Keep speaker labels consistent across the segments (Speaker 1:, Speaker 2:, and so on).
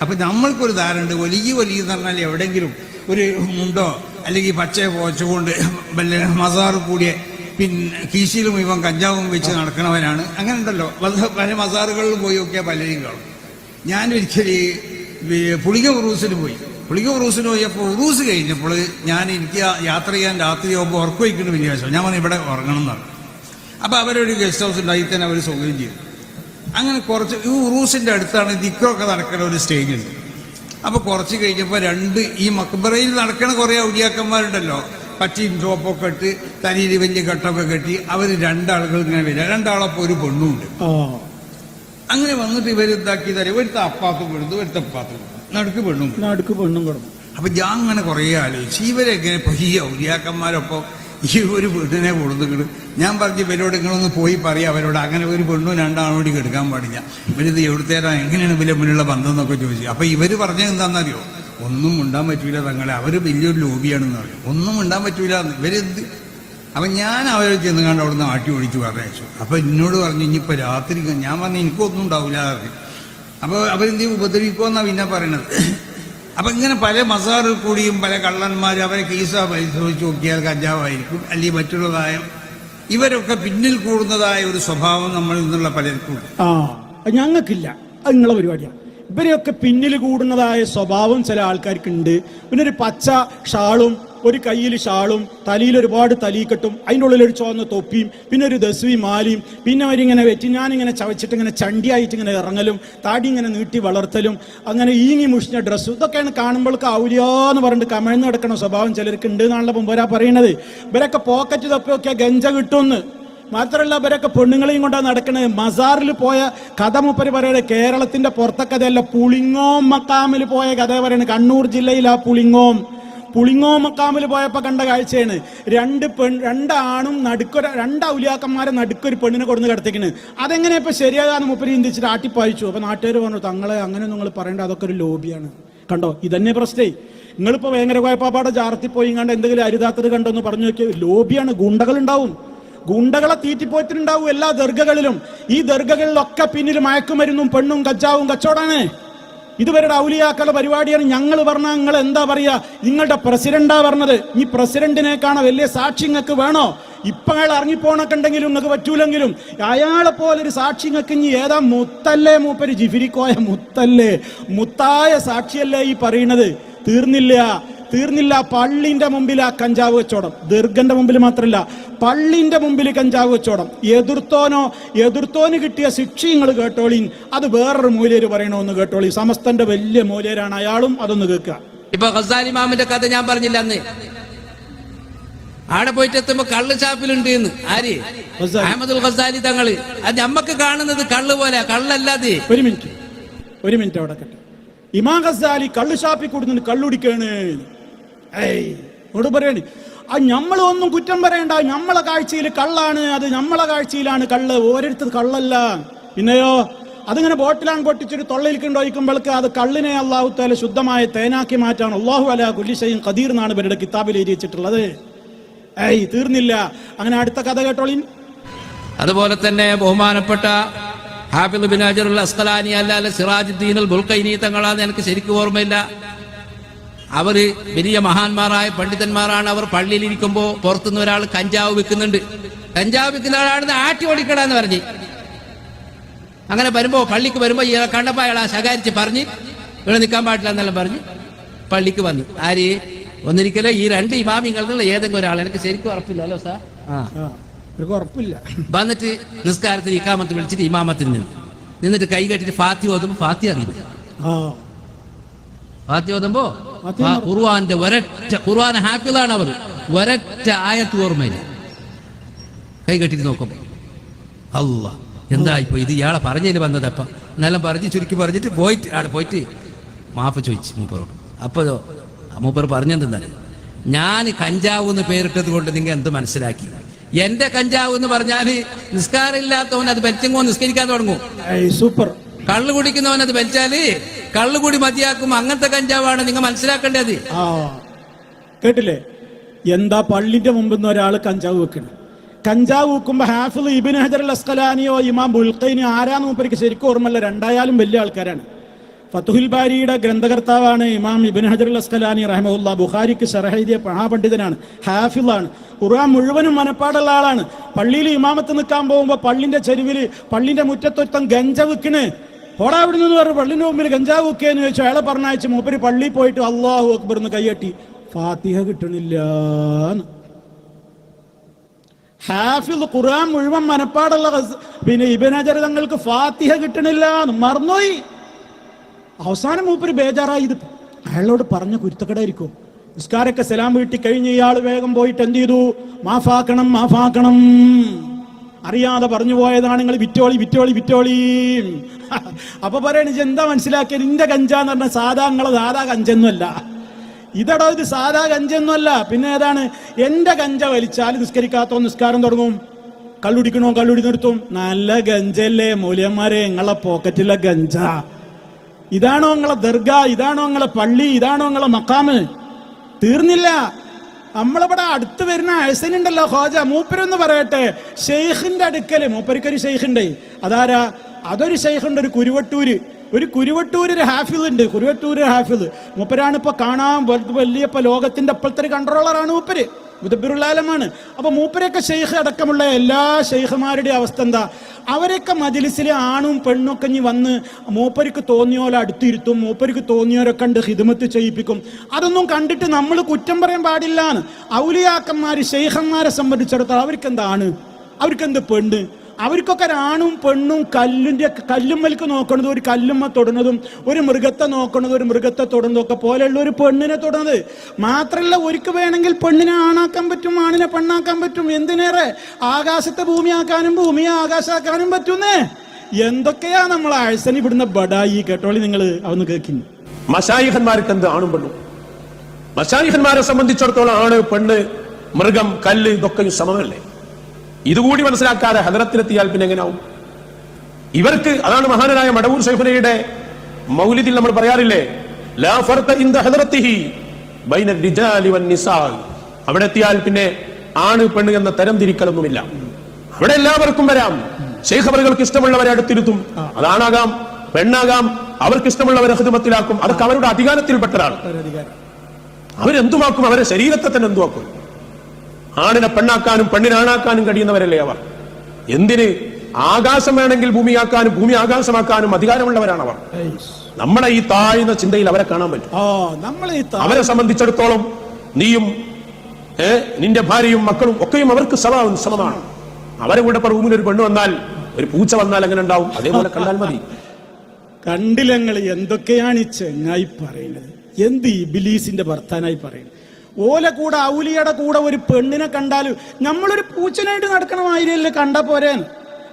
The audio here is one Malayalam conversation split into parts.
Speaker 1: അപ്പൊ നമ്മൾക്കൊരു ധാരണ ഉണ്ട് വലിയ വലിയ എന്ന് പറഞ്ഞാൽ എവിടെയെങ്കിലും ഒരു മുണ്ടോ അല്ലെങ്കിൽ പച്ച പോച്ചുകൊണ്ട് വല്ല മസാറ് കൂടിയ പിന്നെ കീശിലും ഇവൻ കഞ്ചാവും വെച്ച് നടക്കണവനാണ് അങ്ങനെ ഉണ്ടല്ലോ പല- മസാറുകളിൽ പോയി ഒക്കെ പലരെയും കാണും. വി- പുളിക ഉറൂസിന് പോയി. പുളിക ഉറൂസിന് പോയപ്പോൾ ഉറൂസ് കഴിഞ്ഞപ്പോൾ ഞാൻ എനിക്ക് യാത്ര ചെയ്യാൻ രാത്രി ആകുമ്പോൾ ഉറക്കം വയ്ക്കുന്ന ഞാൻ പറഞ്ഞു ഇവിടെ ഉറങ്ങണം എന്നാണ് അപ്പൊ അവരൊരു ഗസ്റ്റ് ഹൗസ് ഉണ്ടായി തന്നെ അവർ സൗകര്യം ചെയ്തു. അങ്ങനെ കുറച്ച് ഈ ഉറൂസിന്റെ അടുത്താണ് ദിക്കൊക്കെ നടക്കുന്ന ഒരു സ്റ്റേജ് ഉണ്ട്. അപ്പോൾ കുറച്ച് കഴിഞ്ഞപ്പോൾ രണ്ട് ഈ മക്ബറയിൽ നടക്കണ കുറേ ഔലിയാക്കന്മാരുണ്ടല്ലോ. പച്ചയും ചോപ്പൊക്കെ ഇട്ട് തനിയിൽ വലിയ കെട്ടൊക്കെ കെട്ടി അവർ രണ്ടാളുകൾ ഇങ്ങനെ വരിക. രണ്ടാളപ്പോൾ ഒരു പെണ്ണുണ്ട്. അങ്ങനെ വന്നിട്ട് ഇവർ ഇതാക്കി തരും ഒരുത്ത അപ്പാത്തും കൊടുത്തു ഒരുത്ത അപ്പാത്തും നടുക്ക് പെണ്ണും.
Speaker 2: നടുക്ക് പെണ്ണും കൊടുക്കും
Speaker 1: അപ്പൊ ഞാൻ അങ്ങനെ കുറേ ആലോചിച്ചു. ഇവരെങ്ങനെ ഈ ഔലിയാക്കന്മാരൊപ്പം ഈ ഒരു പെണ്ണിനെ കൊടുത്തിട്ട് ഞാൻ പറഞ്ഞു ഇവരോട് നിങ്ങളൊന്ന് പോയി പറയാം. അവരോട് അങ്ങനെ ഒരു പെണ്ണും രണ്ടാണോടി എടുക്കാൻ പാടില്ല. ഇവരിത് എവിടുത്തേരാ? എങ്ങനെയാണ് ഇവരെ മുന്നിലുള്ള ബന്ധം എന്നൊക്കെ ചോദിച്ചു. അപ്പൊ ഇവർ പറഞ്ഞത് എന്താണെന്നറിയോ ഒന്നും ഉണ്ടാൻ പറ്റൂല തങ്ങളെ. അവർ വലിയൊരു ലോബിയാണെന്ന് പറയും. ഒന്നും ഉണ്ടാൻ പറ്റൂല. ഇവരെന്ത്? അപ്പൊ ഞാൻ അവരെ ചെന്ന് കണ്ട് അവിടുന്ന് ആട്ടി ഓടിച്ചു പറഞ്ഞു അപ്പൊ എന്നോട് പറഞ്ഞു ഇനിയിപ്പൊ രാത്രി ഞാൻ പറഞ്ഞു എനിക്കൊന്നും ഉണ്ടാവില്ല പറഞ്ഞു. അപ്പൊ അവരെന്ത് ഉപദ്രവിക്കുമെന്നാ പിന്നെ പറയണത്. അപ്പൊ ഇങ്ങനെ പല മസാറിൽ കൂടിയും പല കള്ളന്മാർ അവരെ കേസ പരിശോധിച്ച് നോക്കിയാൽ കഞ്ചാവായിരിക്കും അല്ലെങ്കിൽ മറ്റുള്ളതായ ഇവരൊക്കെ പിന്നിൽ കൂടുന്നതായ ഒരു സ്വഭാവം നമ്മൾ നിന്നുള്ള പലർക്കും
Speaker 2: ഞങ്ങൾക്കില്ല. അത് നിങ്ങളെ പരിപാടിയാണ്. ഇവരെയൊക്കെ പിന്നിൽ കൂടുന്നതായ സ്വഭാവം ചില ആൾക്കാർക്കുണ്ട്. പിന്നെ ഒരു പച്ച ഷാളും ഒരു കയ്യിൽ ഷാളും തലയിൽ ഒരുപാട് തലീക്കെട്ടും അതിന്റെ ഉള്ളിൽ ഒരു ചുവന്ന തൊപ്പിയും പിന്നെ ഒരു ദസ്വി മാലിയും പിന്നെ അവരിങ്ങനെ വെച്ച് ഞാനിങ്ങനെ ചവച്ചിട്ട് ഇങ്ങനെ ചണ്ടിയായിട്ട് ഇങ്ങനെ ഇറങ്ങലും താടി ഇങ്ങനെ നീട്ടി വളർത്തലും അങ്ങനെ ഈങ്ങി മുഷിഞ്ഞ ഡ്രസ്സും ഇതൊക്കെയാണ് കാണുമ്പോൾ എന്ന് പറഞ്ഞിട്ട് കമഴ്ന്ന് കിടക്കണ സ്വഭാവം ചിലർക്ക് ഉണ്ട് എന്നാണല്ലോ മുമ്പരാ പറയണത്. ഇവരൊക്കെ പോക്കറ്റ് തപ്പിയൊക്കെ ഗഞ്ച കിട്ടുമെന്ന്. മാത്രമല്ല ഇവരൊക്കെ പെണ്ണുങ്ങളെയും കൊണ്ടാണ് നടക്കുന്നത് മസാറിൽ പോയ കഥ മുപ്പര് പറയുന്നത് കേരളത്തിന്റെ പുറത്തെ കഥയല്ല പുളിങ്ങോം മക്കാമിൽ പോയ കഥ പറയുന്നത് കണ്ണൂർ ജില്ലയിൽ ആ പുളിങ്ങോം. പുളിങ്ങോം മക്കാമിൽ പോയപ്പോൾ കണ്ട കാഴ്ചയാണ്. രണ്ട് പെൺ രണ്ടാണും നടുക്കൊരു രണ്ട് ഔലിയാക്കന്മാരെ നടുക്കൊരു പെണ്ണിനെ കൊടുന്ന് കിടത്തേക്കണ്. അതെങ്ങനെ ഇപ്പൊ ശരിയാകാന്ന് മുപ്പര് ചിന്തിച്ചിട്ട് ആട്ടിപ്പായിച്ചു. അപ്പൊ നാട്ടുകാർ പറഞ്ഞു തങ്ങളെ അങ്ങനെ നിങ്ങൾ പറയേണ്ട അതൊക്കെ ഒരു ലോബിയാണ്. കണ്ടോ? ഇതന്നെ പ്രശ്നേ. നിങ്ങളിപ്പോ ഭയങ്കര കുഴപ്പാപ്പാടെ ജാർത്തി പോയി കണ്ട് എന്തെങ്കിലും അരുതാത്തത് കണ്ടോ എന്ന് പറഞ്ഞു നോക്കിയ ലോബിയാണ്. ഗുണ്ടകൾ ഉണ്ടാവും ഗുണ്ടകളെ തീറ്റിപ്പോയിട്ടുണ്ടാവും എല്ലാ ദർഗകളിലും. ഈ ദർഗകളിലൊക്കെ പിന്നിൽ മയക്കുമരുന്നും പെണ്ണും കച്ചാവും കച്ചവടാണ്. ഇതുവരുടെ ഔലിയാക്കളുടെ പരിപാടിയാണ് ഞങ്ങൾ പറഞ്ഞ നിങ്ങൾ എന്താ പറയാ? നിങ്ങളുടെ പ്രസിഡന്റാ പറഞ്ഞത്. ഈ പ്രസിഡന്റിനേക്കാണ് വലിയ സാക്ഷി നിങ്ങൾക്ക് വേണോ? ഇപ്പൊ അയാൾ ഇറങ്ങിപ്പോണക്കുണ്ടെങ്കിലും നിങ്ങൾക്ക് പറ്റൂലെങ്കിലും അയാളെ പോലെ ഒരു സാക്ഷി നിങ്ങൾക്ക് ഇനി ഏതാ മുത്തല്ലേ മൂപ്പര്? ജിഫിരിക്കോയ മുത്തല്ലേ? മുത്തായ സാക്ഷിയല്ലേ ഈ പറയണത് തീർന്നില്ല. തീർന്നില്ല. പള്ളിന്റെ മുമ്പിൽ ആ കഞ്ചാവ് വെച്ചോടം ദീർഘന്റെ മുമ്പിൽ മാത്രമല്ല പള്ളിന്റെ മുമ്പിൽ കഞ്ചാവ് വെച്ചോടം എതിർത്തോനോ എതിർത്തോന് കിട്ടിയ ശിക്ഷ നിങ്ങൾ കേട്ടോളീൻ. അത് വേറൊരു മൂലേര് പറയണമെന്ന് കേട്ടോളി സമസ്തന്റെ വലിയ മൂലേരാണ് അയാളും അതൊന്ന് കേൾക്കുക.
Speaker 3: ഇപ്പൊ ഖസാലി മാമിന്റെ കഥ ഞാൻ പറഞ്ഞില്ല അന്ന്. ആടെ പോയിട്ട് എത്തുമ്പോ കള്ള് ഷാപ്പിലുണ്ട് എന്ന് ആര്. അഹമ്മദുൽ ഖസാലി തങ്ങൾ. അത് നമ്മക്ക് കാണുന്നത് കള്ള് പോലെ കള്ളല്ലാതെ.
Speaker 2: ഒരു മിനിറ്റ്. ഒരു മിനിറ്റ് അവിടെ കട്ടെ. ഇമാം ഖസാലി കള്ള് ഷാപ്പിൽ കൂടുന്നുണ്ട് കള്ളുടിക്കാണ് ഏയ് ആ നമ്മളൊന്നും കുറ്റം പറയണ്ട. നമ്മളെ കാഴ്ചയിൽ കള്ളാണ്. അത് നമ്മളെ കാഴ്ചയിലാണ് കള്ള്. ഓരോരുത്തർ കള്ളല്ല. പിന്നെയോ അതിങ്ങനെ ബോട്ടിലാണ് പൊട്ടിച്ചൊരു തൊള്ളയിൽ കൊണ്ടൊഴിക്കുമ്പോൾക്ക് അത് കള്ളിനെ അള്ളാഹു താല ശുദ്ധമായ തേനാക്കി മാറ്റാണ് അള്ളാഹു അല കുല്ലിശയും കദീർ എന്നാണ് ഇവരുടെ കിതാബിൽ എഴുതി വെച്ചിട്ടുള്ളത്. ഏയ് തീർന്നില്ല. അങ്ങനെ അടുത്ത കഥ കേട്ടോളിൻ
Speaker 3: അതുപോലെ തന്നെ ബഹുമാനപ്പെട്ട ഹാഫിദ് ബിൻ അജറുൽ അസ്കലാനി അല്ലാതെ സിറാജുദ്ദീൻ ബുൽക്കൈനി തങ്ങളാന്ന് എനിക്ക് ശരിക്കും ഓർമ്മയില്ല. അവർ വലിയ മഹാന്മാരായ പണ്ഡിതന്മാരാണ്. അവർ പള്ളിയിലിരിക്കുമ്പോ പുറത്തുനിന്ന് ഒരാൾ കഞ്ചാവ് വിൽക്കുന്നുണ്ട്. കഞ്ചാവ് വിൽക്കുന്ന ആളാണെന്ന് ആട്ടി ഓടിക്കടാന്ന് പറഞ്ഞു. അങ്ങനെ വരുമ്പോൾ പള്ളിക്ക് വരുമ്പോൾ ഇയാളെ കണ്ടപ്പോ അയാൾ ശകാരിച്ച് പറഞ്ഞ് ഇവിടെ നിൽക്കാൻ പാടില്ല എന്നെല്ലാം പറഞ്ഞ് പള്ളിക്ക് വന്നു. ആര്? ഒന്നിരിക്കലോ? ഈ രണ്ട് ഇമാമിങ്ങളിൽ ഏതെങ്കിലും ഒരാൾ എനിക്ക് ശരിക്കും ഉറപ്പില്ലല്ലോ സാർ. ആ
Speaker 2: ഉറപ്പില്ല.
Speaker 3: വന്നിട്ട് നിസ്കാരത്തിൽ ഇക്കാമത്ത് വിളിച്ചിട്ട് ഇമാമത്തിൽ നിന്ന്. നിന്നിട്ട് കൈ കെട്ടിട്ട് ഫാത്തി ഓതുമ്പോ ഫാത്തി അറിയില്ല ഫാത്തി ഓതുമ്പോ ഫാ- ഖുർആന്റെ ഒരറ്റ ഖുർആൻ ഹാഫിളാണ് അവർ. ഒരറ്റ ആയത്ത് ഓർമ്മയില്ല. കൈ കെട്ടി നോക്കുമ്പോ. അല്ല എന്താ ഇപ്പൊ ഇത് ഇയാളെ പറഞ്ഞതിന് വന്നതപ്പ എന്നെല്ലാം പറഞ്ഞ് ചുരുക്കി പറഞ്ഞിട്ട് പോയിട്ട് ആടെ പോയിട്ട് മാപ്പ് ചോദിച്ചു മൂപ്പറോട്. അപ്പോ മൂപ്പർ പറഞ്ഞെന്താണ് ഞാൻ കഞ്ചാവ് എന്ന് പേരിട്ടത് കൊണ്ട് നിങ്ങൾ എന്ത് മനസ്സിലാക്കി? എന്റെ കഞ്ചാവ് എന്ന് പറഞ്ഞാൽ നിസ്കാരമില്ലാത്തവൻ അത് വലിച്ചെങ്ങോ നിസ്കരിക്കാൻ തുടങ്ങും?
Speaker 2: സൂപ്പർ.
Speaker 3: കള്ളു കുടിക്കുന്നവൻ അത് വലിച്ചാൽ കള്ളു കൂടി മതിയാക്കും അങ്ങനത്തെ കഞ്ചാവാണ് നിങ്ങൾ മനസ്സിലാക്കേണ്ടത്.
Speaker 2: ആ കേട്ടില്ലേ? എന്താ പള്ളിന്റെ മുമ്പിൽ നിന്ന് ഒരാൾ കഞ്ചാവ് വെക്കണം. കഞ്ചാവ് വെക്കുമ്പോ ഹാഫിൽ ഇബിൻ ഹജർ അൽ അസ്കലാനിയോ ഇമാം ബുൽഖൈനിയോ ആരാന്ന് മൂപ്പരിക്ക് ശരിക്കും ഓർമ്മല്ല രണ്ടായാലും വലിയ ആൾക്കാരാണ്. ഫത്തുഹുൽ ബാരിയുടെ ഗ്രന്ഥകർത്താവാണ് ഇമാം ഇബിൻ ഹജർ അസ്കലാനി റഹമുല്ല ബുഖാരിക്ക് ഷറഹെഴുതിയ മഹാപണ്ഡിതനാണ്. ഹാഫിളാണ്. ഖുർആൻ മുഴുവനും മനപ്പാടുള്ള ആളാണ്. പള്ളിയിൽ ഇമാമത്ത് നിൽക്കാൻ പോകുമ്പോൾ പള്ളിന്റെ ചെരുവിൽ പള്ളിന്റെ മുറ്റത്തൊരുത്തം ഗഞ്ച വിൽക്കണ് പോടാ അവിടെ നിന്ന് പറഞ്ഞു പള്ളിന്റെ മുമ്പിൽ ഗഞ്ചാവ് എന്ന് ചോദിച്ചു അയാളെ പറഞ്ഞയച്ച് മൂപ്പര് പള്ളിയിൽ പോയിട്ട് അള്ളാഹു അക്ബർ എന്ന് കൈയട്ടി. ഫാത്തിഹ കിട്ടണില്ല ഹാഫിദ് ഖുർആൻ മുഴുവൻ മനപ്പാടുള്ള പിന്നെ ഇബനജർ തങ്ങൾക്ക് ഫാത്തിഹ കിട്ടണില്ല മറന്നോയി അവസാനം മൂപ്പര് ബേജാറായി. ഇത് അയാളോട് പറഞ്ഞ കുരുത്തക്കടായിരിക്കും. നിസ്കാരൊക്കെ സലാം വീട്ടി കഴിഞ്ഞ് ഇയാൾ വേഗം പോയിട്ട് എന്ത് ചെയ്തു? മാഫാക്കണം മാഫാക്കണം. അറിയാതെ പറഞ്ഞു പോയതാണ് നിങ്ങൾ വിറ്റോളി വിറ്റോളി വിറ്റോളി. അപ്പൊ പറയണ എന്താ മനസ്സിലാക്കിയത്? നിന്റെ കഞ്ചാന്ന് പറഞ്ഞ സാധാ സാധാ ഗഞ്ചൊന്നുമല്ല ഇതടോ ഇത് സാധാ ഗഞ്ചൊന്നുമല്ല പിന്നെ ഏതാണ്? എന്റെ കഞ്ച വലിച്ചാൽ നിസ്കരിക്കാത്തോ നിസ്കാരം തുടങ്ങും. കള്ളുടിക്കണോ കള്ളുടി നിർത്തും. നല്ല ഗഞ്ചല്ലേ മൂല്യന്മാരെ നിങ്ങളെ പോക്കറ്റിലെ ഗഞ്ച. ഇതാണോ നിങ്ങളെ ദർഗ ഇതാണോ നിങ്ങളെ പള്ളി ഇതാണോ നിങ്ങളെ മക്കാമ് തീർന്നില്ല. നമ്മളിവിടെ അടുത്ത് വരുന്ന അഴ്സനുണ്ടല്ലോ ഹോജ മൂപ്പരൊന്ന് പറയട്ടെ. ഷെയ്ഖിന്റെ അടുക്കൽ മൂപ്പരിക്കൊരു ഷെയ്ഖുണ്ട്. അതാരാ? അതൊരു ഷെയ്ഖുണ്ട് ഒരു കുരുവട്ടൂര്. ഒരു കുരുവട്ടൂര് ഒരു ഹാഫിൽ ഉണ്ട് കുരുവട്ടൂര് ഹാഫിൽ മൂപ്പരാണ് ഇപ്പൊ കാണാൻ വലിയ ഇപ്പൊ ലോകത്തിന്റെ അപ്പോഴത്തെ കൺട്രോളറാണ് മൂപ്പര്. മുതബിറുലാലമാണ് അപ്പൊ മൂപ്പരൊക്കെ ഷെയ്ഖ് അടക്കമുള്ള എല്ലാ ഷെയ്ഖുമാരുടെ അവസ്ഥ എന്താ? അവരൊക്കെ മജിലിസിലെ ആണും പെണ്ണും ഒക്കെ ഇനി വന്ന് മൂപ്പർക്ക് തോന്നിയോലെ അടുത്തിരുത്തും മൂപ്പർക്ക് തോന്നിയോരെ കണ്ട് ഹിദമത്ത് ചെയ്യിപ്പിക്കും. അതൊന്നും കണ്ടിട്ട് നമ്മൾ കുറ്റം പറയാൻ പാടില്ലാന്ന്. ഔലിയാക്കന്മാര് ഷെയ്ഖന്മാരെ സംബന്ധിച്ചിടത്തോളം അവർക്ക് എന്ത് പെണ്ണ്? അവർക്കൊക്കെ ഒരാണും പെണ്ണും കല്ലിന്റെ കല്ലുമ്മൽക്ക് നോക്കണതും ഒരു കല്ലുമ്മ തൊടുന്നതും ഒരു മൃഗത്തെ നോക്കണതും ഒരു മൃഗത്തെ തൊടുന്നതും ഒക്കെ പോലെയുള്ള ഒരു പെണ്ണിനെ തൊടുന്നത്. മാത്രമല്ല ഒരുക്ക് വേണമെങ്കിൽ പെണ്ണിനെ ആണാക്കാൻ പറ്റും ആണിനെ പെണ്ണാക്കാൻ പറ്റും. എന്തിനേറെ? ആകാശത്തെ ഭൂമിയാക്കാനും ഭൂമിയെ ആകാശാക്കാനും പറ്റുന്നേ. എന്തൊക്കെയാ നമ്മൾ അഴ്സനി വിടുന്ന ബഡായി? കേട്ടോളി നിങ്ങൾ അവന്ന് കേൾക്കുന്നു
Speaker 4: മഷായിഹന്മാർക്ക് എന്ത് ആണും പെണ്ണും? മഷായിഹന്മാരെ സംബന്ധിച്ചിടത്തോളം ആണ് പെണ്ണ് മൃഗം കല്ല് ഇതൊക്കെ സമമല്ലേ? ഇതുകൂടി മനസ്സിലാക്കാതെ ഹദറത്തിലെത്തിയാൽ പിന്നെ എങ്ങനെയാവും ഇവർക്ക് അതാണ് മഹാനായ മടവൂർ ശൈഫനയുടെ മൗലിദിൽ നമ്മൾ പറയാറില്ലേ ലാ ഫർഖ ഇൻ ഹദറത്തിഹി ബൈന റിജാലി വൻ അവിടെ എത്തിയാൽ പിന്നെ ആണ് പെണ്ണ് എന്ന തരം തിരിക്കലൊന്നുമില്ല. അവിടെ എല്ലാവർക്കും വരാം. ശേഖബറുകൾക്ക് ഇഷ്ടമുള്ളവരെ അടുത്തിരുത്തും. അതാണാകാം പെണ്ണാകാം അവർക്ക് ഇഷ്ടമുള്ളവരെ ഹൃദമത്തിലാക്കും അതൊക്കെ അവരുടെ അധികാരത്തിൽപ്പെട്ടതാണ്
Speaker 2: അധികാരം
Speaker 4: അവരെന്തുമാക്കും അവരെ ശരീരത്തെ തന്നെ എന്തുമാക്കും ആണിനെ പെണ്ണാക്കാനും പെണ്ണിനെ ആണാക്കാനും കഴിയുന്നവരല്ലേ അവർ? എന്തിന് ആകാശം വേണമെങ്കിൽ ഭൂമിയാക്കാനും ഭൂമി ആകാശമാക്കാനും അധികാരമുള്ളവരാണ് അവർ? നമ്മുടെ ഈ താഴ്ന്ന ചിന്തയിൽ അവരെ കാണാൻ പറ്റും. അവരെ സംബന്ധിച്ചിടത്തോളം നീയും നിന്റെ ഭാര്യയും മക്കളും ഒക്കെയും അവർക്ക് സമ സമമാണ്. അവരെ കൂടെ ഇപ്പൊ റൂമിൽ ഒരു പെണ്ണ് വന്നാൽ ഒരു പൂച്ച വന്നാൽ അങ്ങനെ ഉണ്ടാവും? അതേപോലെ കണ്ടാൽ മതി.
Speaker 2: കണ്ടില്ലങ്ങൾ എന്തൊക്കെയാണ് ഈ ചെങ്ങായി പറയുന്നത്? എന്ത് ഈ ബിലീസിന്റെ ഭർത്താനായി പറയുന്നത്? ഓല കൂടെ ഔലിയുടെ കൂടെ ഒരു പെണ്ണിനെ കണ്ടാൽ നമ്മളൊരു പൂച്ചനായിട്ട് നടക്കണമായിരുന്നല്ലേ കണ്ട പോരേന്ന്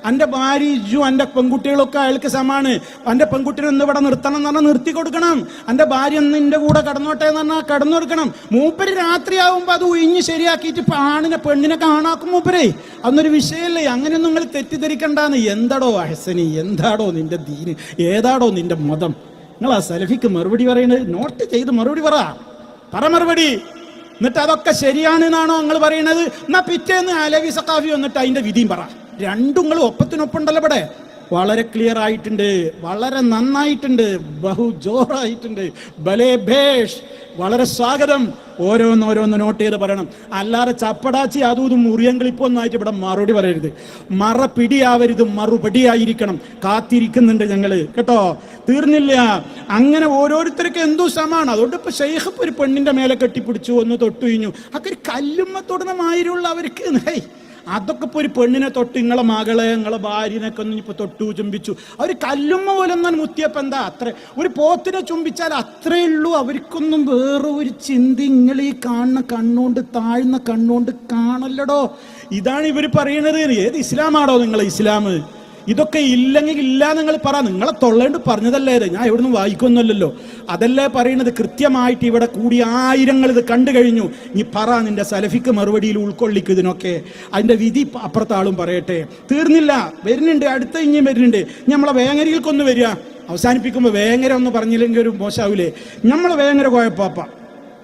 Speaker 2: അന്റെ ഭാര്യ ഇജു അന്റെ പെൺകുട്ടികളൊക്കെ അയാൾക്ക് സമാണ്. അന്റെ പെൺകുട്ടിനെ ഒന്ന് ഇവിടെ നിർത്തണം എന്ന് പറഞ്ഞാൽ നിർത്തി കൊടുക്കണം. അന്റെ ഭാര്യ ഒന്ന് നിന്റെ കൂടെ കടന്നോട്ടെ എന്ന് പറഞ്ഞാൽ കടന്നു കൊടുക്കണം. മൂപ്പര് രാത്രിയാവുമ്പോ അത് ഉയിഞ്ഞ് ശരിയാക്കിയിട്ട് ആണിനെ പെണ്ണിനെ കാണാക്കും മൂപ്പരേ. അന്നൊരു വിഷയമല്ലേ അങ്ങനെയൊന്നും നിങ്ങൾ തെറ്റിദ്ധരിക്കണ്ടെന്ന്. എന്താടോ അഹസനി? എന്താടോ നിന്റെ ദീന്? ഏതാടോ നിന്റെ മതം? നിങ്ങൾ ആ സലഫിക്ക് മറുപടി പറയുന്നത് നോട്ട് ചെയ്ത് മറുപടി പറ മറുപടി. എന്നിട്ട് അതൊക്കെ ശരിയാണ് എന്നാണോ നിങ്ങൾ പറയുന്നത് എന്നാ പിറ്റേന്ന് അലവി സഖാഫി വന്നിട്ട് അതിന്റെ വിധിയും പറ. രണ്ടും നിങ്ങൾ ഒപ്പത്തിനൊപ്പുണ്ടല്ലോ ഇവിടെ. വളരെ ക്ലിയർ ആയിട്ടുണ്ട് വളരെ നന്നായിട്ടുണ്ട് ബഹു ജോറായിട്ടുണ്ട്. ബലേ ഭേഷ് വളരെ സ്വാഗതം. ഓരോന്ന് ഓരോന്ന് നോട്ട് ചെയ്ത് പറയണം. അല്ലാതെ ചപ്പടാച്ചി അതും ഇതും മുറിയങ്കളിപ്പൊന്നായിട്ട് ഇവിടെ മറുപടി പറയരുത്. മറ പിടിയാവരുത് മറുപടിയായിരിക്കണം. കാത്തിരിക്കുന്നുണ്ട് ഞങ്ങൾ. കേട്ടോ? തീർന്നില്ല. അങ്ങനെ ഓരോരുത്തർക്ക് എന്തോ ശ്രമമാണ് അതുകൊണ്ട് ഇപ്പൊ ഷെയ്ഖ് ഒരു പെണ്ണിന്റെ മേലെ കെട്ടിപ്പിടിച്ചു ഒന്ന് തൊട്ടു കഴിഞ്ഞു. അതൊക്കെ ഒരു കല്ലുമ്മ മാതിരിയുള്ള അവർക്ക്. അതൊക്കെ ഇപ്പൊ ഒരു പെണ്ണിനെ തൊട്ട് ഇങ്ങളെ മകളെ ഇങ്ങളെ ഭാര്യനൊക്കെ ഒന്ന് ഇപ്പൊ തൊട്ടു ചുംബിച്ചു. അവർ കല്ലുമ്മ പോലെ ഒന്നും മുത്തിയപ്പോ എന്താ അത്ര? ഒരു പോത്തിനെ ചുംബിച്ചാൽ അത്രേ ഉള്ളൂ. അവർക്കൊന്നും വേറെ ഒരു ചിന്ത ഈ കാണുന്ന കണ്ണുകൊണ്ട് താഴ്ന്ന കണ്ണുകൊണ്ട് കാണല്ലടോ. ഇതാണ് ഇവർ പറയുന്നത് ഏത് ഇസ്ലാമാണോ നിങ്ങളെ ഇസ്ലാം? ഇതൊക്കെ ഇല്ലെങ്കിൽ ഇല്ല നിങ്ങൾ പറ. നിങ്ങളെ തൊള്ളേണ്ട് പറഞ്ഞതല്ലേ ഞാൻ ഇവിടുന്ന് വായിക്കൊന്നുമല്ലല്ലോ. അതല്ലേ പറയുന്നത് കൃത്യമായിട്ട് ഇവിടെ കൂടി ആയിരങ്ങൾ ഇത് കണ്ടു കഴിഞ്ഞു. നീ പറ നിന്റെ സലഫിക്ക് മറുപടിയിൽ ഉൾക്കൊള്ളിക്കും ഇതിനൊക്കെ. അതിന്റെ വിധി അപ്പുറത്താളും പറയട്ടെ. തീർന്നില്ല. വരുന്നുണ്ട്. അടുത്ത ഇനിയും വരുന്നുണ്ട്. നമ്മളെ വേങ്ങരയിൽക്കൊന്ന് വരിക. അവസാനിപ്പിക്കുമ്പോൾ വേങ്ങര ഒന്ന് പറഞ്ഞില്ലെങ്കിൽ ഒരു മോശാവൂലേ? നമ്മളെ വേങ്ങര കോയപ്പാപ്പ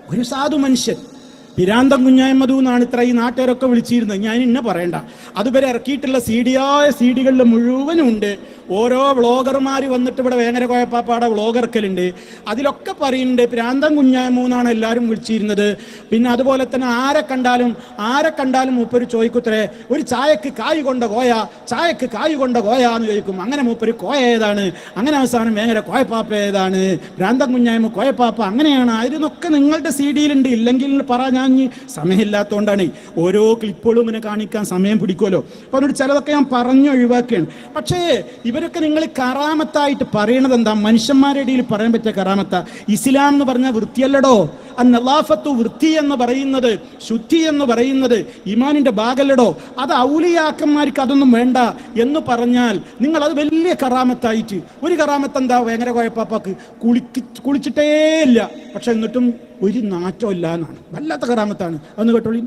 Speaker 2: ഒരു സാധു മനുഷ്യൻ. പിരാന്തം കുഞ്ഞായ്മതു എന്നാണ് ഇത്ര ഈ നാട്ടുകാരൊക്കെ വിളിച്ചിരുന്നത്. ഞാൻ ഇന്ന പറയണ്ട. അതുവരെ ഇറക്കിയിട്ടുള്ള സി ഡിയായ സി ഡികളിൽ മുഴുവനും ഉണ്ട്. ഓരോ വ്ളോഗർമാർ വന്നിട്ട് ഇവിടെ വേങ്ങര കോയപ്പാപ്പാടെ വ്ളോഗർക്കലുണ്ട്. അതിലൊക്കെ പറയുന്നുണ്ട് പ്രാന്തം കുഞ്ഞായ്മൂന്നാണ് എല്ലാവരും വിളിച്ചിരുന്നത്. പിന്നെ അതുപോലെ തന്നെ ആരെ കണ്ടാലും ആരെ കണ്ടാലും മൂപ്പര് ചോദിക്കുത്രേ ഒരു ചായക്ക് കായ് കൊണ്ട കോയ ചായക്ക് കായ് കൊണ്ട കോയ എന്ന് ചോദിക്കും. അങ്ങനെ മൂപ്പര് കോയ ഏതാണ്? അങ്ങനെ അവസാനം വേങ്ങര കോയപ്പാപ്പ ഏതാണ്? പ്രാന്തം കുഞ്ഞായ്മ കോയപ്പാപ്പ അങ്ങനെയാണ്. അതിനൊക്കെ നിങ്ങളുടെ സി ഡിയിലുണ്ട്. ഇല്ലെങ്കിൽ പറ ഞാൻ സമയമില്ലാത്തതുകൊണ്ടാണ് ഓരോ ക്ലിപ്പുകളും ഇങ്ങനെ കാണിക്കാൻ സമയം പിടിക്കുമല്ലോ അപ്പൊ അതുകൊണ്ട് ചിലതൊക്കെ ഞാൻ പറഞ്ഞു ഒഴിവാക്കുകയാണ്. പക്ഷേ ഇവരൊക്കെ നിങ്ങൾ കറാമത്തായിട്ട് പറയണത് എന്താ? മനുഷ്യന്മാരുടെ ഇടയിൽ പറയാൻ പറ്റിയ കറാമത്ത. ഇസ്ലാം എന്ന് പറഞ്ഞ വൃത്തിയല്ലടോ. ആ നലാഫത്തു വൃത്തി എന്ന് പറയുന്നത് ശുദ്ധി എന്ന് പറയുന്നത് ഇമാനിന്റെ ഭാഗല്ലടോ. അത് ഔലിയാക്കന്മാർക്ക് അതൊന്നും വേണ്ട എന്ന് പറഞ്ഞാൽ നിങ്ങൾ അത് വലിയ കറാമത്തായിട്ട്. ഒരു കറാമത്ത് എന്താ? ഭയങ്കര കുഴപ്പാപ്പാക്ക് കുളിക്ക് കുളിച്ചിട്ടേ ഇല്ല പക്ഷെ എന്നിട്ടും ഒരു നാറ്റം ഇല്ല എന്നാണ് വല്ലാത്ത കറാമത്താണ്. അന്ന് കേട്ടോളി.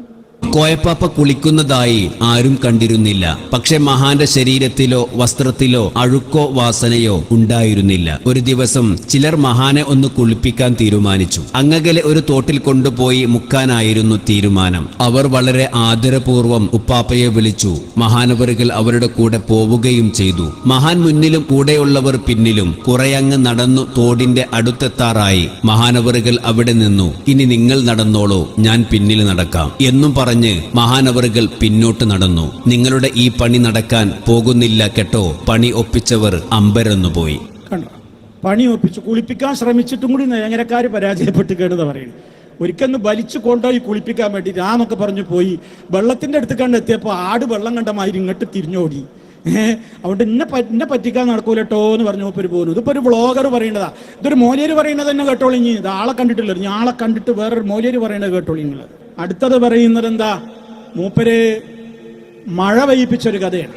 Speaker 5: കോയപ്പാപ്പ കുളിക്കുന്നതായി ആരും കണ്ടിരുന്നില്ല. പക്ഷെ മഹാന്റെ ശരീരത്തിലോ വസ്ത്രത്തിലോ അഴുക്കോ വാസനയോ ഉണ്ടായിരുന്നില്ല. ഒരു ദിവസം ചിലർ മഹാനെ ഒന്ന് കുളിപ്പിക്കാൻ തീരുമാനിച്ചു. അങ്ങകലെ ഒരു തോട്ടിൽ കൊണ്ടുപോയി മുക്കാനായിരുന്നു തീരുമാനം. അവർ വളരെ ആദരപൂർവം ഉപ്പാപ്പയെ വിളിച്ചു. മഹാനവറുകൾ അവരുടെ കൂടെ പോവുകയും ചെയ്തു. മഹാൻ മുന്നിലും കൂടെയുള്ളവർ പിന്നിലും കുറയങ്ങ് നടന്നു തോടിന്റെ അടുത്തെത്താറായി. മഹാനവറുകൾ അവിടെ നിന്നു. ഇനി നിങ്ങൾ നടന്നോളൂ. ഞാൻ പിന്നിൽ നടക്കാം. എന്നും പറഞ്ഞ് മഹാനവറുകൾ പിന്നോട്ട് നടന്നു. നിങ്ങളുടെ ഈ പണി നടക്കാൻ പോകുന്നില്ല കേട്ടോ. പണി ഒപ്പിച്ചവർ അമ്പരന്നുപോയി.
Speaker 2: കണ്ടോ? പണി ഒപ്പിച്ചു കുളിപ്പിക്കാൻ ശ്രമിച്ചിട്ടും കൂടി നേങ്ങരക്കാർ പരാജയപ്പെട്ട് കേടുന്ന പറയുന്നത്. ഒരിക്കന്ന് വലിച്ചു കൊണ്ടുപോയി കുളിപ്പിക്കാൻ വേണ്ടി ഞാനൊക്കെ പറഞ്ഞു പോയി. വെള്ളത്തിന്റെ അടുത്ത് കണ്ടെത്തിയപ്പോൾ ആട് വെള്ളം കണ്ട മാതിരി ഇങ്ങോട്ട് തിരിഞ്ഞോടി. അതുകൊണ്ട് ഇന്നെ ഇന്നെ പറ്റിക്കാൻ നടക്കൂലട്ടോ എന്ന് പറഞ്ഞു മൂപ്പര് പോകുന്നു ഇതിപ്പോ ഒരു വ്ളോഗർ പറയേണ്ടതാ ഇതൊരു മോലിയർ പറയുന്നത് തന്നെ കേട്ടോളി ഇനി. ഇത് ആളെ കണ്ടിട്ടില്ല. ആളെ കണ്ടിട്ട് വേറൊരു മോലിയർ പറയുന്നത് കേട്ടോളി നിങ്ങൾ അടുത്തത് പറയുന്നത് എന്താ? മൂപ്പര് മഴ പെയ്യിപ്പിച്ചൊരു കഥയാണ്.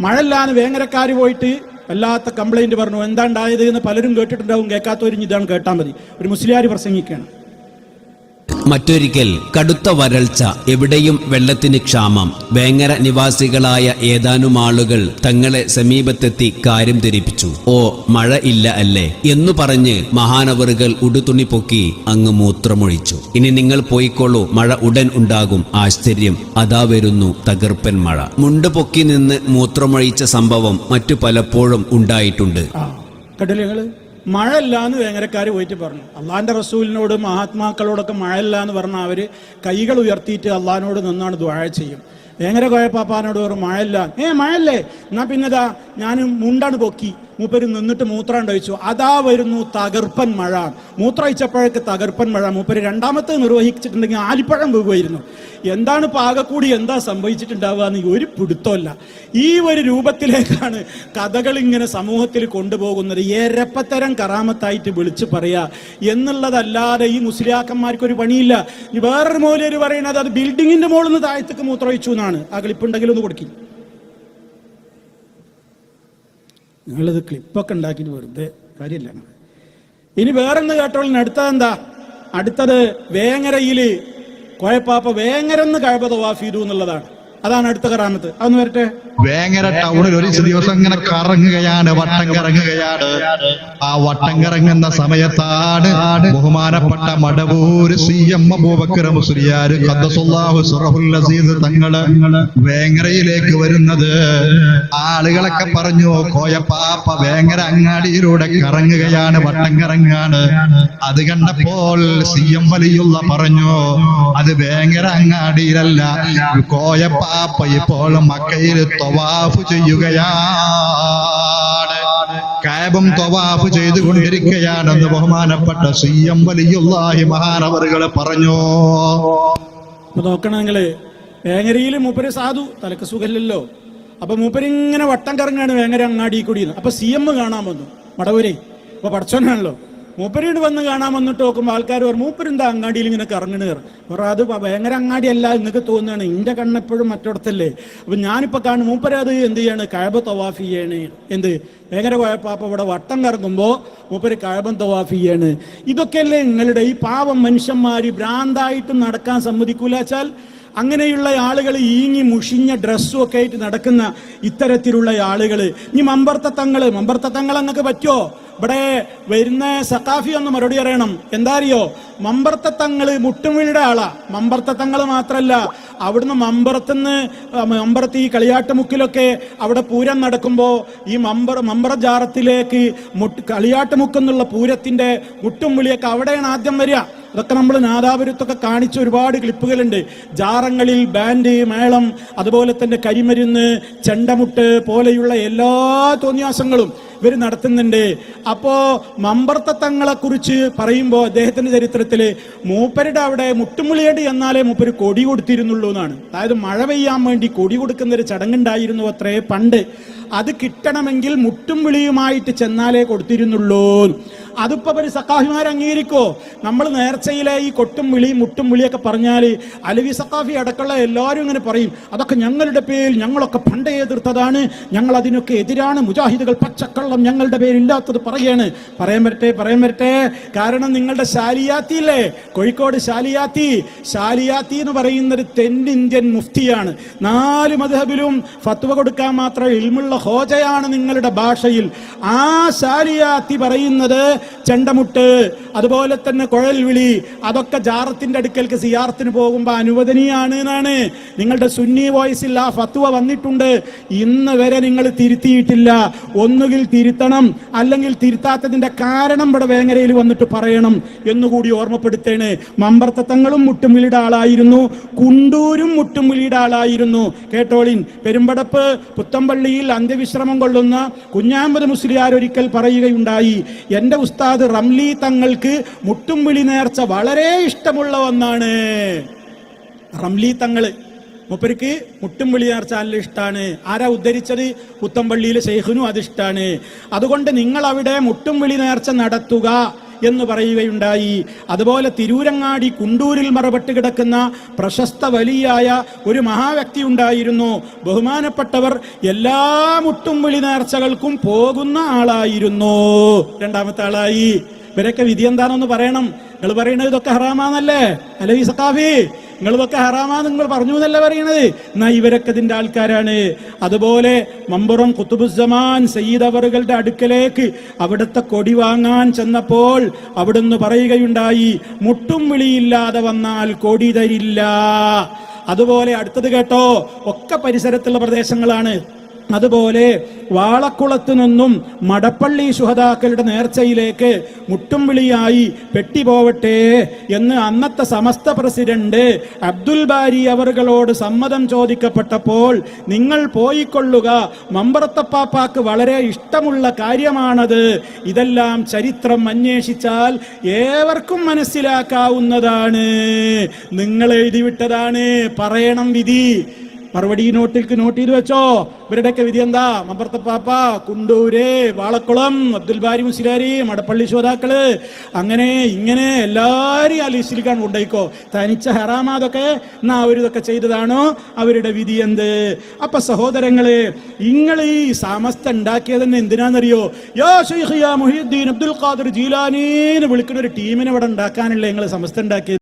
Speaker 2: മഴല്ലാന്ന് വേങ്ങരക്കാർ പോയിട്ട് വല്ലാത്ത കംപ്ലൈന്റ് പറഞ്ഞു. എന്താ ഉണ്ടായത് എന്ന് പലരും കേട്ടിട്ടുണ്ടാവും കേൾക്കാത്തവരും ഇതാണ് കേട്ടാൽ മതി. ഒരു മുസ്ലിയാർ പ്രസംഗിക്കുകയാണ്.
Speaker 5: മറ്റൊരിക്കൽ കടുത്ത വരൾച്ച എവിടെയും വെള്ളത്തിന് ക്ഷാമം. വേങ്ങര നിവാസികളായ ഏതാനും ആളുകൾ തങ്ങളെ സമീപത്തെത്തി കാര്യം ധരിപ്പിച്ചു. ഓ മഴ ഇല്ല അല്ലേ? എന്നു പറഞ്ഞ് മഹാനവറുകൾ ഉടുതുണി പൊക്കി അങ്ങ് മൂത്രമൊഴിച്ചു. ഇനി നിങ്ങൾ പോയിക്കോളൂ മഴ ഉടൻ ഉണ്ടാകും. ആശ്ചര്യം അതാ വരുന്നു തകർപ്പൻ മഴ. മുണ്ട് പൊക്കി നിന്ന് മൂത്രമൊഴിച്ച സംഭവം മറ്റു പലപ്പോഴും ഉണ്ടായിട്ടുണ്ട്.
Speaker 2: ആ കേട്ടില്ലേ ഇല്ല എന്ന് വേങ്ങരക്കാർ പോയിട്ട് പറഞ്ഞു. അള്ളാഹിന്റെ റസൂലിനോട് മഹാത്മാക്കളോടൊക്കെ മഴയില്ല എന്ന് പറഞ്ഞാൽ അവർ കൈകൾ ഉയർത്തിയിട്ട് അള്ളഹാനോട് നിന്നാണ് ദ്വാഴ ചെയ്യും. വേങ്ങര കോയപ്പാപ്പാനോട് പറഞ്ഞു മഴയില്ല. ഏ മഴല്ലേ എന്നാ പിന്നെതാ ഞാൻ മുണ്ടാണ് പൊക്കി. മൂപ്പര് നിന്നിട്ട് മൂത്രം ഒഴിച്ചു. അതാ വരുന്നു തകർപ്പൻ മഴ. മൂത്രമൊഴിച്ചപ്പോഴേക്ക് തകർപ്പൻ മഴ. മൂപ്പര് രണ്ടാമത്തെ നിർവഹിച്ചിട്ടുണ്ടെങ്കിൽ ആലിപ്പഴം വീകുമായിരുന്നു എന്താണ് പാകക്കൂടി? എന്താ സംഭവിച്ചിട്ടുണ്ടാവുക എന്ന് ഒരു പിടുത്തമല്ല ഈ ഒരു രൂപത്തിലേക്കാണ് കഥകൾ ഇങ്ങനെ സമൂഹത്തിൽ കൊണ്ടുപോകുന്നത്. ഏരപ്പത്തരം കറാമത്തായിട്ട് വിളിച്ചു പറയാ എന്നുള്ളതല്ലാതെ ഈ മുസ്ലിയാക്കന്മാർക്ക് ഒരു പണിയില്ല. വേറൊരു മൂലര് പറയുന്നത് അത് ബിൽഡിങ്ങിന്റെ മുകളിൽ നിന്ന് താഴത്തേക്ക് മൂത്രമൊഴിച്ചു എന്നാണ്. ആ ക്ലിപ്പുണ്ടെങ്കിൽ ഒന്ന് കൊടുക്കി. നിങ്ങളിത് ക്ലിപ്പൊക്കെ ഉണ്ടാക്കിയിട്ട് വെറുതെ കാര്യമില്ല ഇനി വേറൊന്ന് കേട്ടോളിന് അടുത്തത് എന്താ? അടുത്തത് വേങ്ങരയിൽ കോയപ്പാപ്പ വേങ്ങരന്ന് കഴപ തവാഫ് ചെയ്തു എന്നുള്ളതാണ്. അതാണ് അടുത്ത കറാമത്ത്. അതൊന്ന് വരട്ടെ.
Speaker 6: വേങ്ങര ടൗണിൽ ഒരു ദിവസം ഇങ്ങനെ കറങ്ങുകയാണ് വട്ടം കറങ്ങുകയാണ്. ആ വട്ടം കറങ്ങുന്ന സമയത്താണ് ബഹുമാനപ്പെട്ട മടവൂര് സി എം അബൂബക്കർ മുസ്ലിയാർ അസീസ് തങ്ങൾ വേങ്ങരയിലേക്ക് വരുന്നത്. ആളുകളൊക്കെ പറഞ്ഞു കോയപ്പാപ്പ വേങ്ങര അങ്ങാടിയിലൂടെ കറങ്ങുകയാണ് വട്ടം കറങ്ങാണ്. അത് കണ്ടപ്പോൾ സി എം വലിയുള്ള പറഞ്ഞു അത് വേങ്ങര അങ്ങാടിയിലല്ല കോയപ്പാപ്പ ഇപ്പോൾ മക്കയിൽ തൊവാഫ് ചെയ്യുകയാണ്. കാബം തവാഫ് ചെയ്തുകൊണ്ടിരിക്കുകയാണെന്ന് ബഹുമാനപ്പെട്ട സി എം വലിയുള്ളാഹി മഹാനവറുകൾ പറഞ്ഞു.
Speaker 2: നോക്കണെങ്കിൽ വേങ്ങരയിൽ മൂപ്പര് സാധു തലക്ക് സുഖമില്ലല്ലോ. അപ്പൊ മൂപ്പര് ഇങ്ങനെ വട്ടം കറങ്ങാണ് വേങ്ങര അങ്ങാടി കൂടി അപ്പൊ സി എം കാണാൻ വന്നു മടവൂരെ. അപ്പൊ പടച്ചോനാണല്ലോ മൂപ്പരോട് വന്ന് കാണാൻ വന്നിട്ട് നോക്കുമ്പോൾ ആൾക്കാർ പറഞ്ഞു മൂപ്പരെന്താ അങ്ങാടിയിൽ ഇങ്ങനെ കറങ്ങണ്? കയറും അത് ഭയങ്കര അങ്ങാടി അല്ല നിങ്ങൾക്ക് തോന്നുകയാണ് എന്റെ കണ്ണെപ്പോഴും മറ്റിടത്തല്ലേ അപ്പം ഞാനിപ്പോൾ കാണും മൂപ്പരത് എന്ത് ചെയ്യാണ്? കഴബ തവാഫ് ചെയ്യാണ്. എന്ത്? ഭയങ്കര കുഴപ്പാപ്പ ഇവിടെ വട്ടം കറങ്ങുമ്പോൾ മൂപ്പര് കഴബം തവാഫ് ചെയ്യാണ്. ഇതൊക്കെയല്ലേ നിങ്ങളുടെ ഈ പാവം മനുഷ്യന്മാർ ഭ്രാന്തായിട്ട് നടക്കാൻ സമ്മതിക്കൂല വെച്ചാൽ അങ്ങനെയുള്ള ആളുകൾ ഈങ്ങി മുഷിഞ്ഞ ഡ്രസ്സും ഒക്കെ ആയിട്ട് നടക്കുന്ന ഇത്തരത്തിലുള്ള ആളുകൾ ഇനി മമ്പർത്തത്തങ്ങൾ മമ്പർത്തത്തങ്ങൾ അങ്ങക്ക് പറ്റുമോ ഇവിടെ വരുന്ന സഖാഫി ഒന്ന് മറുപടി പറയണം. എന്താ അറിയോ മമ്പർത്ത തങ്ങൾ ആളാ. മമ്പർത്ത മാത്രല്ല അവിടുന്ന് മമ്പറത്തുനിന്ന് മമ്പറത്ത് ഈ കളിയാട്ടുമുക്കിലൊക്കെ അവിടെ പൂരം നടക്കുമ്പോൾ ഈ മമ്പർ മമ്പറ ജാറത്തിലേക്ക് മുട്ട് കളിയാട്ടുമുക്കെന്നുള്ള പൂരത്തിന്റെ മുട്ടും വിളിയൊക്കെ അവിടെയാണ് ആദ്യം വരിക. അതൊക്കെ നമ്മൾ നാദാപുരത്തൊക്കെ കാണിച്ച ഒരുപാട് ക്ലിപ്പുകളുണ്ട്. ജാറങ്ങളിൽ ബാൻഡ് മേളം അതുപോലെ തന്നെ കരിമരുന്ന് ചെണ്ടമുട്ട് പോലെയുള്ള എല്ലാ തോന്നിയാസങ്ങളും. ഇവർ നടത്തുന്നുണ്ട്. അപ്പോ മമ്പർത്തങ്ങളെ കുറിച്ച് പറയുമ്പോൾ അദ്ദേഹത്തിന്റെ ചരിത്രത്തിൽ മൂപ്പരുടെ അവിടെ മുട്ടുമുളിയടി എന്നാലേ മൂപ്പര് കൊടി കൊടുത്തിരുന്നുള്ളൂ എന്നാണ്. അതായത് മഴ പെയ്യാൻ വേണ്ടി കൊടി കൊടുക്കുന്ന ഒരു ചടങ്ങുണ്ടായിരുന്നു അത്രേ പണ്ട്. അത് കിട്ടണമെങ്കിൽ മുട്ടും വിളിയുമായിട്ട് ചെന്നാലേ കൊടുത്തിരുന്നുള്ളൂ. അതിപ്പോ ഒരു സക്കാഫിമാർ അംഗീകരിക്കോ? നമ്മൾ നേർച്ചയിലെ ഈ കൊട്ടും വിളി മുട്ടും വിളിയൊക്കെ പറഞ്ഞാൽ അലവി സക്കാഫി അടക്കമുള്ള എല്ലാവരും ഇങ്ങനെ പറയും അതൊക്കെ ഞങ്ങളുടെ പേരിൽ ഞങ്ങളൊക്കെ പണ്ടേ എതിർത്തതാണ് ഞങ്ങൾ അതിനൊക്കെ എതിരാണ് മുജാഹിദുകൾ പച്ചക്കള്ളം ഞങ്ങളുടെ പേരില്ലാത്തത് പറയാണ്. പറയാൻ വരട്ടെ പറയാൻ വരട്ടെ. കാരണം നിങ്ങളുടെ ശാലിയാത്തി ഇല്ലേ കോഴിക്കോട് ശാലിയാത്തി. ശാലിയാത്തി എന്ന് പറയുന്നൊരു തെന്നിന്ത്യൻ മുഫ്തിയാണ്. നാല് മധബിലും ഫത്വ കൊടുക്കാൻ മാത്രം ഇൽമുള്ള ഹോജയാണ് നിങ്ങളുടെ ഭാഷയിൽ. ആ ശാലിയാത്തി പറയുന്നത് ചെണ്ടമുട്ട് അതുപോലെ തന്നെ കുഴൽ വിളി അതൊക്കെ ജാറത്തിന്റെ അടുക്കൽക്ക് സിയാർത്തിന് പോകുമ്പോൾ അനുവദനീയാണ് എന്നാണ്. നിങ്ങളുടെ സുന്നി വോയിസിൽ ആ ഫത്വ വന്നിട്ടുണ്ട്. ഇന്ന് വരെ നിങ്ങൾ തിരുത്തിയിട്ടില്ല. ഒന്നുകിൽ തിരുത്തണം അല്ലെങ്കിൽ തിരുത്താത്തതിന്റെ കാരണം ഇവിടെ വേങ്ങരയിൽ വന്നിട്ട് പറയണം എന്നുകൂടി ഓർമ്മപ്പെടുത്തേണ്. മമ്പർത്തത്തങ്ങളും മുട്ടുംവിളിയുടെ ആളായിരുന്നു. കുണ്ടൂരും മുട്ടുംവിളിയുടെ ആളായിരുന്നു. കേട്ടോളിൻ പെരുമ്പടപ്പ് പുത്തമ്പള്ളിയിൽ അന്ത്യവിശ്രമം കൊള്ളുന്ന കുഞ്ഞാമ്പത് മുസ്ലിയാർ ഒരിക്കൽ പറയുകയുണ്ടായി എന്റെ ഉസ്താദ് റംലി തങ്ങൾക്ക് മുട്ടുംവിളി നേർച്ച വളരെ ഇഷ്ടമുള്ള ഒന്നാണ്. റംലി തങ്ങൾ മൂപ്പർക്ക് മുട്ടും വിളി നേർച്ച നല്ല ഇഷ്ടമാണ് ആരാ ഉദ്ധരിച്ചത്? പുത്തമ്പള്ളിയിലെ ശൈഖിനും അതിഷ്ടമാണ് അതുകൊണ്ട് നിങ്ങൾ അവിടെ മുട്ടും വിളി നേർച്ച നടത്തുക എന്ന് പറയുകയുണ്ടായി. അതുപോലെ തിരൂരങ്ങാടി കുണ്ടൂരിൽ മറപെട്ട് കിടക്കുന്ന പ്രശസ്ത വലിയായ ഒരു മഹാവ്യക്തി ഉണ്ടായിരുന്നു. ബഹുമാനപ്പെട്ടവർ എല്ലാ മുട്ടും വിളി നേർച്ചകൾക്കും പോകുന്ന ആളായിരുന്നു. രണ്ടാമത്തെ ആളായി. ഇവരൊക്കെ വിധി എന്താണെന്ന് പറയണം. നിങ്ങൾ പറയുന്നത് ഇതൊക്കെ ഹറാമാന്നല്ലേ ഈ ഇതൊക്കെ ഹറാമാന്ന് നിങ്ങൾ പറഞ്ഞു എന്നല്ല പറയണത്? എന്നാ ഇവരൊക്കെ ഇതിന്റെ ആൾക്കാരാണ്. അതുപോലെ മമ്പുറം കുത്തുബുസമാൻ സയ്യിദ് അവറുകളുടെ അടുക്കലേക്ക് അവിടുത്തെ കൊടി വാങ്ങാൻ ചെന്നപ്പോൾ അവിടുന്ന് പറയുകയുണ്ടായി മുട്ടും വിളിയില്ലാതെ വന്നാൽ കൊടി തരില്ല. അതുപോലെ അടുത്തത് കേട്ടോ ഒക്കെ പരിസരത്തുള്ള പ്രദേശങ്ങളാണ്. അതുപോലെ വാളക്കുളത്ത് നിന്നും മടപ്പള്ളി ശുഹതാക്കളുടെ നേർച്ചയിലേക്ക് മുട്ടും വിളിയായി പെട്ടി പോവട്ടെ എന്ന് അന്നത്തെ സമസ്ത പ്രസിഡന്റ് അബ്ദുൽ ബാരി അവറുകളോട് സമ്മതം ചോദിക്കപ്പെട്ടപ്പോൾ നിങ്ങൾ പോയിക്കൊള്ളുക മമ്പറത്തപ്പാപ്പാക്ക് വളരെ ഇഷ്ടമുള്ള കാര്യമാണത്. ഇതെല്ലാം ചരിത്രം അന്വേഷിച്ചാൽ ഏവർക്കും മനസ്സിലാക്കാവുന്നതാണ്. നിങ്ങൾ എഴുതിവിട്ടതാണ് പറയണം വിധി. മറുപടി നോട്ടിൽക്ക് നോട്ട് ചെയ്ത് വെച്ചോ. ഇവരുടെയൊക്കെ വിധി എന്താ? മമ്പർത്തപ്പാപ്പ കുണ്ടൂര് വാളക്കുളം അബ്ദുൽ ബാരി മുസ്ലാരി മടപ്പള്ളി ശോതാക്കൾ അങ്ങനെ ഇങ്ങനെ എല്ലാരും ആ ലിസ്റ്റിലേക്കാണ് കൊണ്ടുപോയിക്കോ തനിച്ച ഹറാമാതൊക്കെ എന്നാ അവരിതൊക്കെ ചെയ്തതാണോ? അവരുടെ വിധി എന്ത്? അപ്പൊ സഹോദരങ്ങൾ നിങ്ങൾ ഈ സമസ്ത ഉണ്ടാക്കിയത് തന്നെ എന്തിനാണെന്നറിയോ യോ ഷെയ്ഖ് യാ മുഹിയുദ്ദീൻ അബ്ദുൽ ഖാദർ ജീലാനീന്ന് വിളിക്കുന്ന ഒരു ടീമിനെ ഇവിടെ ഉണ്ടാക്കാനല്ലേ നിങ്ങൾ സമസ്ത ഉണ്ടാക്കിയത്?